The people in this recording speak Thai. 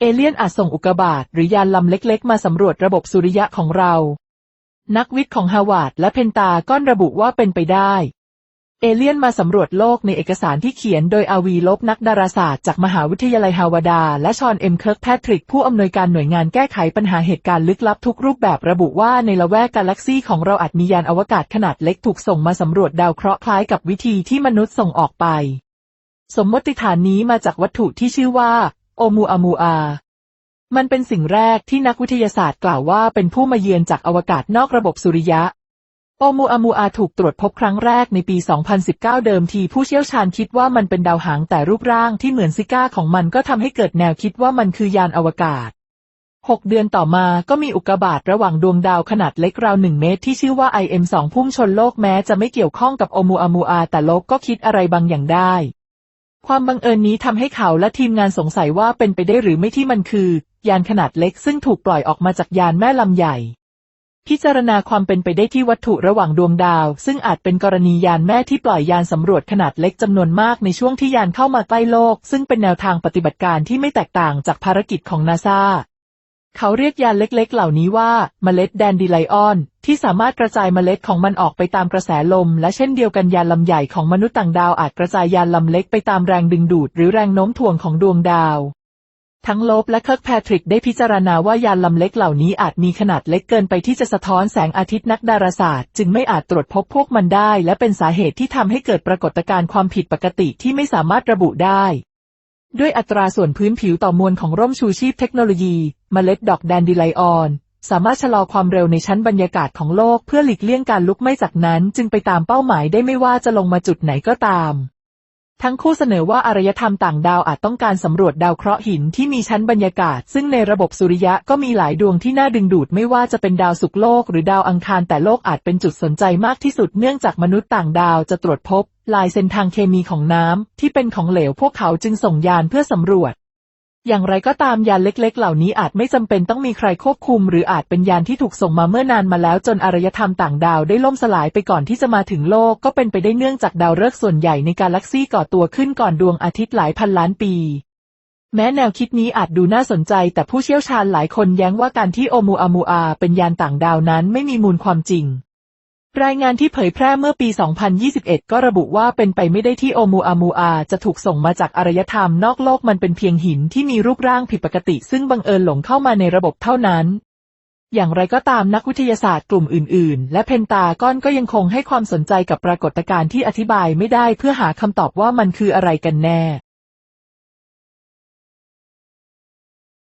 เอเลี่ยนอาจส่งอุกกาบาตหรือยานลำเล็กๆ มาสำรวจระบบสุริยะของเรา นักวิทย์ของฮาวาดและเพนตาก้อนระบุว่าเป็นไปได้ เอเลี่ยนมาสำรวจโลกในเอกสารที่เขียนโดยอาวีลบนักดาราศาสตร์จากมหาวิทยาลัยฮาวาดา และชอนเอ็มเคิร์กแพทริก ผู้อำนวยการหน่วยงานแก้ไขปัญหาเหตุการณ์ลึกลับทุกรูปแบบระบุว่าในละแวกกาแล็กซีของเราอาจมียานอวกาศขนาดเล็กถูกส่งมาสำรวจดาวเคราะห์คล้ายกับวิธีที่มนุษย์ส่งออกไปสมมติฐานนี้มาจากวัตถุที่ชื่อว่า โอมูอามูอา มันเป็นสิ่งแรกที่นักวิทยาศาสตร์กล่าวว่าเป็นผู้มาเยือนจากอวกาศนอกระบบสุริยะ โอมูอามูอาถูกตรวจพบครั้งแรกในปี 2019 เดิมทีผู้เชี่ยวชาญคิดว่ามันเป็นดาวหางแต่รูปร่างที่เหมือนซิก้าของมันก็ทำให้เกิดแนวคิดว่ามันคือยานอวกาศ6เดือนต่อมาก็มีอุกกาบาตระหว่างดวงดาวขนาดเล็กราวหนึ่งเมตรที่ชื่อว่า IM2 พุ่งชนโลกแม้จะไม่เกี่ยวข้องกับโอมูอามูอาแต่โลกก็คิดอะไรบางอย่างได้ ความบังเอิญนี้ทำให้เขาและทีมงานสงสัยว่าเป็นไปได้หรือไม่ที่มันคือ ยานขนาดเล็กซึ่งถูกปล่อยออกมาจากยานแม่ลำใหญ่ พิจารณาความเป็นไปได้ที่วัตถุระหว่างดวงดาว ซึ่งอาจเป็นกรณียานแม่ที่ปล่อยยานสำรวจขนาดเล็กจำนวนมากในช่วงที่ยานเข้ามาใกล้โลก ซึ่งเป็นแนวทางปฏิบัติการที่ไม่แตกต่างจากภารกิจของนาซา เขาเรียกยานเล็กๆ เหล่านี้ว่าเมล็ดแดนดีไลออน ที่สามารถกระจายเมล็ดของมันออกไปตามกระแสลม และเช่นเดียวกันยานลำใหญ่ของมนุษย์ต่างดาวอาจกระจายยานลำเล็กไปตามแรงดึงดูด หรือแรงโน้มถ่วงของดวงดาว ทั้งโลบและเคิร์กแพทริกได้พิจารณาว่ายานลำเล็กเหล่านี้อาจมีขนาดเล็กเกินไปที่จะสะท้อนแสงอาทิตย์นักดาราศาสตร์ จึงไม่อาจตรวจพบพวกมันได้ และเป็นสาเหตุที่ทำให้เกิดปรากฏการณ์ความผิดปกติที่ไม่สามารถระบุได้ ด้วยอัตราส่วนพื้นผิวต่อมวลของร่มชูชีพเทคโนโลยีเมล็ดดอกแดนดิไลออน สามารถชะลอความเร็วในชั้นบรรยากาศของโลกเพื่อหลีกเลี่ยงการลุกไหม้จากนั้น จึงไปตามเป้าหมายได้ไม่ว่าจะลงมาจุดไหนก็ตาม ทั้งคู่เสนอว่าอารยธรรมต่างดาวอาจต้องการสำรวจดาวเคราะห์หินที่มีชั้นบรรยากาศ ซึ่งในระบบสุริยะก็มีหลายดวงที่น่าดึงดูดไม่ว่าจะเป็นดาวศุกร์โลกหรือดาวอังคารแต่โลกอาจเป็นจุดสนใจมากที่สุดเนื่องจากมนุษย์ต่างดาวจะตรวจพบ ลายเส้นทางเคมีของน้ำที่เป็นของเหลวพวกเขาจึงส่งยานเพื่อสำรวจ อย่างไรก็ตามยานเล็ก ๆ เหล่านี้อาจไม่จำเป็นต้องมีใครควบคุม หรืออาจเป็นยานที่ถูกส่งมาเมื่อนานมาแล้วจนอารยธรรมต่างดาวได้ล่มสลายไปก่อนที่จะมาถึงโลกก็เป็นไปได้เนื่องจากดาวฤกษ์ส่วนใหญ่ในกาแล็กซี่ก่อตัวขึ้นก่อนดวงอาทิตย์หลายพันล้านปี แม้แนวคิดนี้อาจดูน่าสนใจ แต่ผู้เชี่ยวชาญหลายคนแย้งว่าการที่โอมูอามูอาเป็นยานต่างดาวนั้นไม่มีมูลความจริง รายงานที่เผยแพร่เมื่อปี 2021 ก็ระบุว่าเป็นไปไม่ได้ที่โอมูอามูอา จะถูกส่งมาจากอารยธรรมนอกโลกมันเป็นเพียงหินที่มีรูปร่างผิดปกติ ซึ่งบังเอิญหลงเข้ามาในระบบเท่านั้น อย่างไรก็ตามนักวิทยาศาสตร์กลุ่มอื่น ๆ และเพนตาก้อนก็ยังคงให้ความสนใจกับปรากฏการณ์ที่อธิบายไม่ได้เพื่อหาคำตอบว่ามันคืออะไรกันแน่